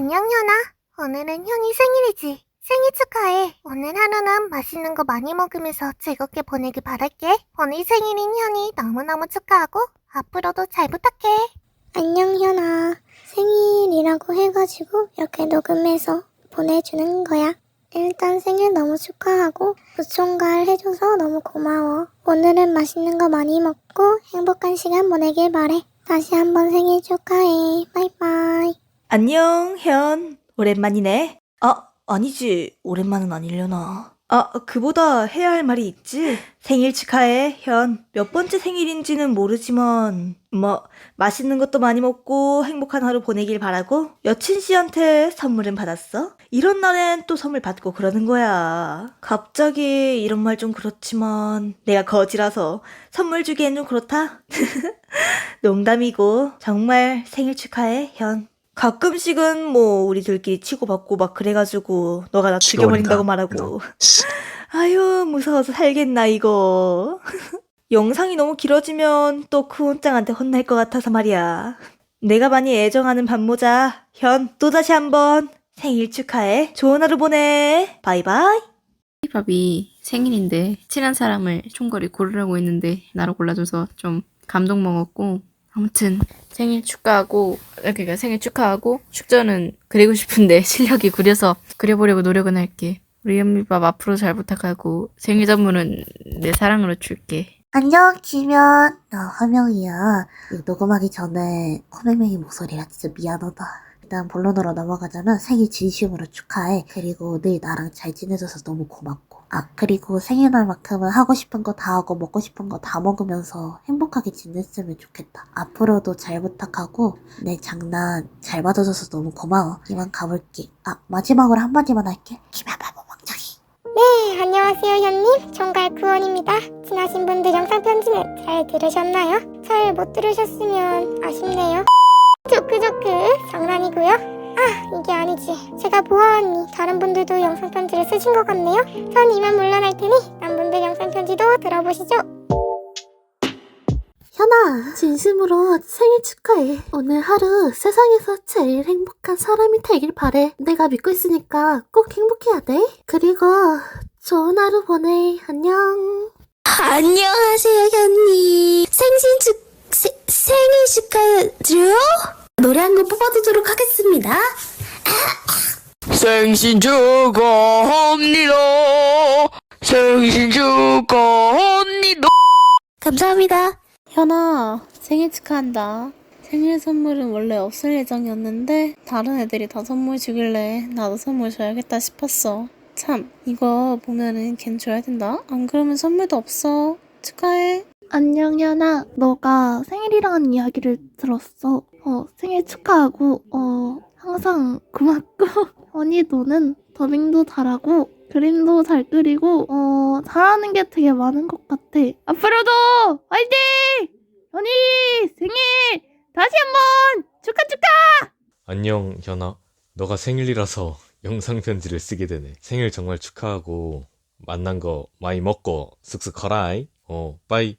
안녕, 현아. 오늘은 현이 생일이지. 생일 축하해. 오늘 하루는 맛있는 거 많이 먹으면서 즐겁게 보내길 바랄게. 오늘 생일인 현이 너무너무 축하하고 앞으로도 잘 부탁해. 안녕, 현아. 생일이라고 해가지고 이렇게 녹음해서 보내주는 거야. 일단 생일 너무 축하하고 부총갈 해줘서 너무 고마워. 오늘은 맛있는 거 많이 먹고 행복한 시간 보내길 바래. 다시 한번 생일 축하해. 바이바이. 안녕, 현. 오랜만이네. 아, 아니지. 오랜만은 아니려나. 아, 그보다 해야 할 말이 있지. 생일 축하해, 현. 몇 번째 생일인지는 모르지만, 뭐, 맛있는 것도 많이 먹고 행복한 하루 보내길 바라고, 여친 씨한테 선물은 받았어? 이런 날엔 또 선물 받고 그러는 거야. 갑자기 이런 말 좀 그렇지만, 내가 거지라서 선물 주기엔 좀 그렇다? 농담이고, 정말 생일 축하해, 현. 가끔씩은 뭐 우리들끼리 치고받고 막 그래가지고 너가 나 죽여버린다고 말하고. 아유 무서워서 살겠나 이거. 영상이 너무 길어지면 또 쿠온짱한테 혼날 것 같아서 말이야. 내가 많이 애정하는 반모자 현 또다시 한번 생일 축하해. 좋은 하루 보내. 바이바이. 밥이 생일인데 친한 사람을 총거리 고르라고 했는데 나를 골라줘서 좀 감동 먹었고 아무튼 생일 축하하고 그러니까 생일 축하하고 축전은 그리고 싶은데 실력이 구려서 그려보려고 노력은 할게 우리 현미밥 앞으로 잘 부탁하고 생일 선물은 내 사랑으로 줄게 안녕, 김현. 나 화명이야. 이거 녹음하기 전에 코맹맹이 목소리라 진짜 미안하다. 일단 본론으로 넘어가자면 생일 진심으로 축하해. 그리고 늘 나랑 잘 지내줘서 너무 고맙고. 아, 그리고 생일날만큼은 하고 싶은 거 다 하고 먹고 싶은 거 다 먹으면서 행복하게 지냈으면 좋겠다. 앞으로도 잘 부탁하고 내 장난 잘 받아줘서 너무 고마워. 이만 가볼게. 아, 마지막으로 한마디만 할게. 김현 바보 멍청이. 네, 안녕하세요, 현님. 총괄 구원입니다. 지나신 분들 영상 편지는 잘 들으셨나요? 잘 못 들으셨으면 아쉽네요. 것 같네요. 전 이만 물러날 테니 남은 분들 영상 편지도 들어보시죠. 현아, 진심으로 생일 축하해. 오늘 하루 세상에서 제일 행복한 사람이 되길 바래. 내가 믿고 있으니까 꼭 행복해야 돼. 그리고 좋은 하루 보내. 안녕. 안녕하세요, 현님. 생신 축, 세, 생일 축하드려요? 노래 한 곡 뽑아주도록 하겠습니다. 생신 축하합니다. 생신 축하합니다. 감사합니다. 현아 생일 축하한다 생일 선물은 원래 없을 예정이었는데 다른 애들이 다 선물 주길래 나도 선물 줘야겠다 싶었어 참 이거 보면은 걘 줘야 된다 안 그러면 선물도 없어 축하해 안녕, 현아. 너가 생일이라는 이야기를 들었어. 어, 생일 축하하고, 어, 항상 고맙고. 언니 너는 더빙도 잘하고, 그림도 잘 그리고, 어, 잘하는 게 되게 많은 것 같아. 앞으로도 화이팅! 언니 생일 다시 한번 축하 축하! 안녕, 현아. 너가 생일이라서 영상 편지를 쓰게 되네. 생일 정말 축하하고, 만난 거 많이 먹고, 쓱쓱 커라이. 어, 빠이.